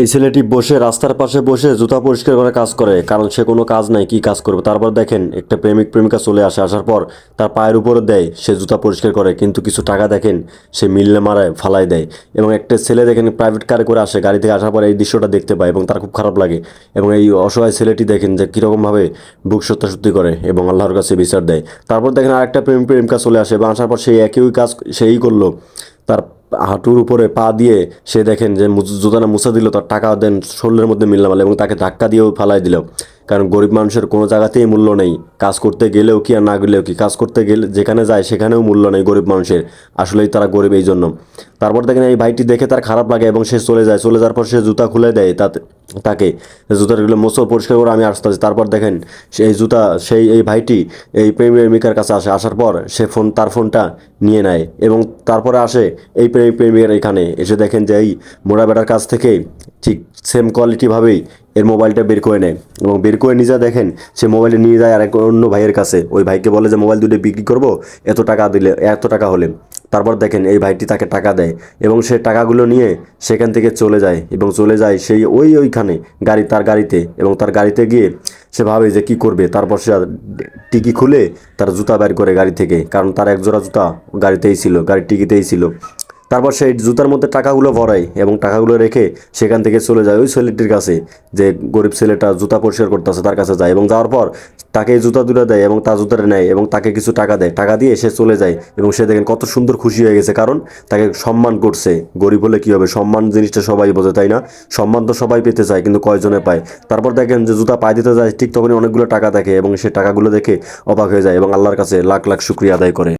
এই ছেলেটি বসে রাস্তার পাশে বসে জুতা পরিষ্কার করে কাজ করে, কারণ সে কোনো কাজ নাই, কি কাজ করবে? তারপর দেখেন, একটা প্রেমিক, প্রেমিকা চলে আসে, আসার পর তার পায়ের উপরে দেয়, সে জুতা পরিষ্কার করে, কিন্তু কিছু টাকা দেখেন, সে মিললে মারায় ফালাই দেয়। এবং একটা ছেলে দেখেন প্রাইভেট কারে করে আসে, গাড়ি থেকে আসার পর এই দৃশ্যটা দেখতে পায় এবং তার খুব খারাপ লাগে। এবং এই অসহায় ছেলেটি দেখেন যে কীরকমভাবে বুক সত্যাসত্যি করে এবং আল্লাহর কাছে বিচার দেয়। তারপর দেখেন আরেকটা প্রেমিক, প্রেমিকা চলে আসে এবং আসার পর সেই একই কাজ, সেই করল। তার হাঁটুর উপরে পা দিয়ে সে দেখেন যে মুজ- মুসা দিল, তার টাকা দেন শরীরের মধ্যে মিললাম এবং তাকে ধাক্কা দিয়েও ফালাই দিল। কারণ গরিব মানুষের কোনো জায়গাতেই মূল্য নেই। কাজ করতে গেলেও কি আর না গেলেও কি? কাজ করতে গেলে যেখানে যায় সেখানেও মূল্য নেই গরিব মানুষের। আসলেই তারা গরিব এই জন্য তারপর দেখেন এই ভাইটি দেখে তার খারাপ লাগে এবং সে চলে যায়। চলে যাওয়ার পর সে জুতা খুলে দেয়। তাতে তাকে জুতাগুলো মোছো পরিষ্কার করে আমি আসতে তারপর দেখেন, সেই জুতা, সেই, এই ভাইটি এই প্রেমিকার কাছে আসে। আসার পর সে ফোন, তার ফোনটা নিয়ে নেয় এবং তারপরে আসে এই প্রেমিক প্রেমিকার এখানে। এসে দেখেন যে এই মোড়া বেটার কাছ থেকে ঠিক সেম কোয়ালিটিভাবেই এর মোবাইলটা বের করে নেয় এবং বের করে নিজে দেখেন সে মোবাইলটা নিয়ে যায় আর এক অন্য ভাইয়ের কাছে। ওই ভাইকে বলে যে, মোবাইল দুটো বিক্রি করব? এত টাকা দিলে, এত টাকা হলে। তারপর দেখেন এই ভাইটি তাকে টাকা দেয় এবং সে টাকাগুলো নিয়ে সেখান থেকে চলে যায় এবং চলে যায় সেই ওই ওইখানে গাড়ি তার গাড়িতে এবং তার গাড়িতে গিয়ে সে ভাবে যে কি করবে, তারপর সে টিকি খুলে তার জুতা বের করে গাড়ি থেকে, কারণ তার এক জোড়া জুতা গাড়িতেই ছিল, গাড়ির টিকিতেই ছিল। তারপর সেই জুতার মধ্যে টাকাগুলো ভরায় এবং টাকাগুলো রেখে সেখান থেকে চলে যায় ওই ছেলেটির কাছে, যে গরিব ছেলেটা জুতা পরিষ্কার করতেছে, তার কাছে যায় এবং যাওয়ার পর তাকে জুতা দুটো দেয় এবং তার জুতাটা নেয় এবং তাকে কিছু টাকা দেয়। টাকা দিয়ে সে চলে যায় এবং সে দেখেন কত সুন্দর খুশি হয়ে গেছে। কারণ তাকে সম্মান করছে। গরিব হলে কী হবে? সম্মান জিনিসটা সবাই বোঝে, তাই না? সম্মান তো সবাই পেতে চায়, কিন্তু কয়জনে পায়? তারপর দেখেন যে জুতা পায়ে দিতে যায়, ঠিক তখনই অনেকগুলো টাকা দেখে এবং সে টাকাগুলো দেখে অবাক হয়ে যায় এবং আল্লাহর কাছে লাখ লাখ শুক্রিয়া আদায় করে।